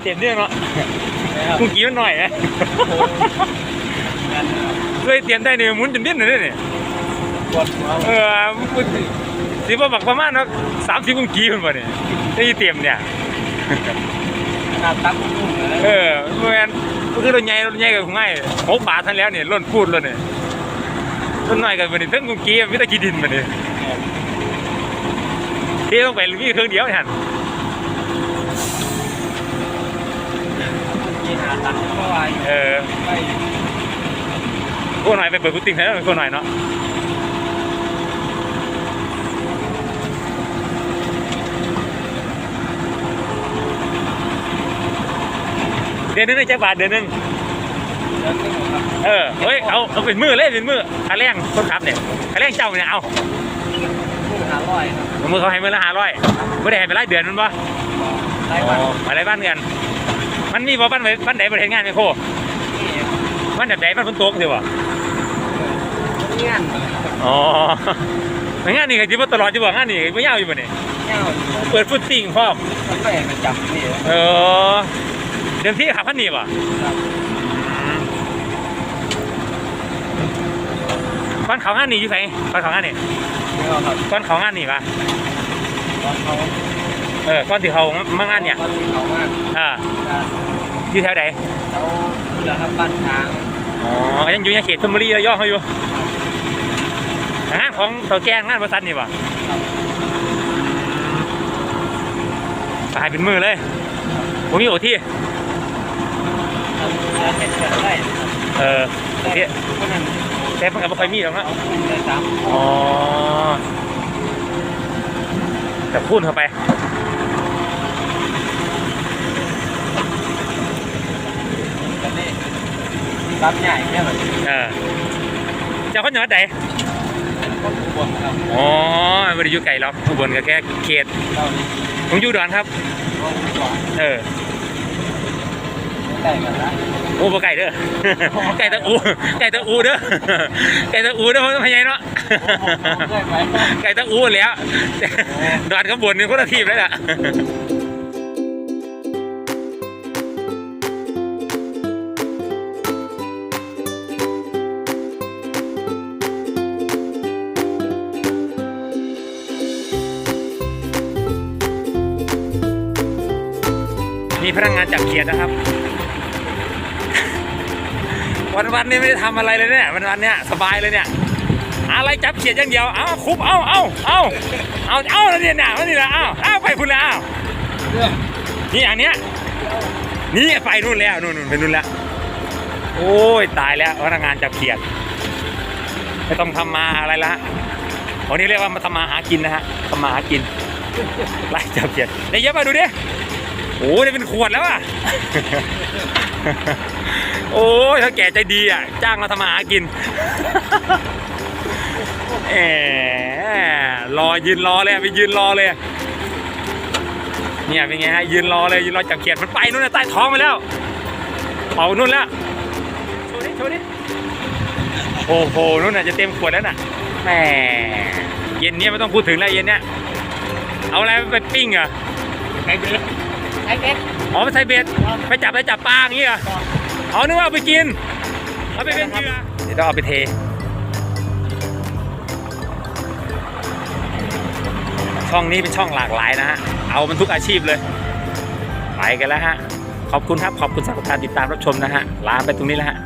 ห้าเต็มเรื่องเนาะนะครับกูกี้มันหน่อยนะกันนะครับเคยเตรียมได้เนี่ยหมุนจนดิ้นเลยเนี่ยปวดหัวเออกูสิบ่บักประมาณเนาะสามสิบกุกี้มันป่ะเนี่ยได้เตรียมเนี่ยขนาดตักกุ้งเลยเออเมื่อนั้นก็คือรถใหญ่รถใหญ่กับง่ายหกบาททันแล้วเนี่ยล้นพูดแล้วเนี่ยต้นน้อยกันมันนี่ทั้งกุกี้มิตรกีดินมันนี่ที่ต้องไปมีเครื่องเดียวเนี่ย หั่นกินหาตักเมื่อวานเออไปกูหน่อยไปเปิดกุฏิให้แล้วกูหน่อยเนาะเดือนหนึงได้จักบาทเดือนหนึงเดินขึ้นครับเออ เฮ้ย เอา เอาเป็นมือเลยเป็นมือค่าแรงคนขับเนี่ยค่าแรงเจ้าเนี่ย เอากุ้งหาร้อยครับมือเขาให้มือละห้าร้อยไม่ได้ให้ไปรายเดือนมันปะรายวันมาได้บ้านกัน มันมีบ่บ้านไหนบ้านไหนประเทศงานไหมโคนี่บ้านแบบไหนบ้านฝนตกสิวะเงี้ยนอ๋องานนี่ก็จิบ่ตลอดจิบ่งานนี่ไม่ยาวอยู่บ่เนี่ยเงี้ยเปิดฟุตติ้งพร้อมมันไม่ประจำนี่เออเดิมที่ขับพันนี่ป่ะครับก้อนเขางานนี่อยู่ไสก้อนเขางานนี่เดี๋ยวครับก้อนเขางานนี่ป่ะตอนเขา เออก้อนที่เขามางานเนี่ยตอนที่เขามากอ่าอยู่แถวไหนเขาเรือครับบ้านช้างอ๋อยังอยู่ในเขตธนบุรีระยองเขาอยู่งานของตัวแกงงานบริษัทนี่ป่ะครับตายเป็นมือเลยผมมีโอที่จะเห็นกันได้เออแต่เสียคนนั้นแต่มันก็ไม่ค่อยมีหรอกนะเอากุ้งได้สามอ๋อแต่พูดเข้าไป กันนี่ รับใหญ่เนี่ยแบบเออเจ้าคนจังหวัดไหนคนอุบลครับอ๋อไม่ได้อยู่ไกลหรอกอุบลก็แค่เขตเรานี่ผมอยู่อุดอนครับก็หวานเออได้กันละโอ้บ่ไก่เด้อไก่ตะอูไก่ตะอูเด้อไก่ตะอูเด้อเพราะพญายเนาะได้ไหมไก่ตะอูแหล้วดอนข้างบนนี่คนละทีมเลยล่ะ มีพนักงานจับเขียดนะครับ วันวันนี้ไม่ได้ทำอะไรเลยเนี่ยวันวันเนี้ยสบายเลยเนี่ย อะไรจับเขียดอย่างเดียว เอาคุบเอาเอาเอาเอาเอาแล้วเนี่ยหนาวนี่ละเอาเอาไปพุ่นแล้วเอานี่อันเนี้ยนี่ไปนู่นแล้วนู่นนู่นไปนู่นแล้วโอ้ยตายแล้วพนักงานจับเขียดไม่ต้องทำมาอะไรละวันนี้เรียกว่ามาทำมาหากินนะฮะทำมาหากินไล่จับเขียดได้เยอะมาดูดิ โอ้ยได้เป็นขวดแล้วอะ โอ้ยถ้าแก่ใจดีอะ จ้างมาทำมาหากินแหมรอยืนรอเลยอะไปยืนรอเลย เนี่ยเป็นไงฮะยืนรอเลยยืนรอจับเขียดมันไปนู่นนะใต้ท้องไปแล้วเป่านู่นแล้วโชว์ดิโชว์ดิโอ้โหนู่นน่ะจะเต็มขวดแล้วน่ะแหมเย็นเนี้ยไม่ต้องพูดถึงแล้วเย็นเนี้ยเอาอะไรไปปิ้งเหรอไอ้เบ็ดไอ้เบ็ดอ๋อไปใส่เบ็ดไปจับไปจับปลาอย่างงี้เหรออ๋อนึกว่าเอาไปกินเอาไปเป็นเหยื่อเดี๋ยวต้องเอาไปเทช่องนี้เป็นช่องหลากหลายนะฮะ เอามันทุกอาชีพเลย ไปกันแล้วฮะ ขอบคุณครับ ขอบคุณสำหรับการติดตามรับชมนะฮะ ลาไปตรงนี้แล้วฮะ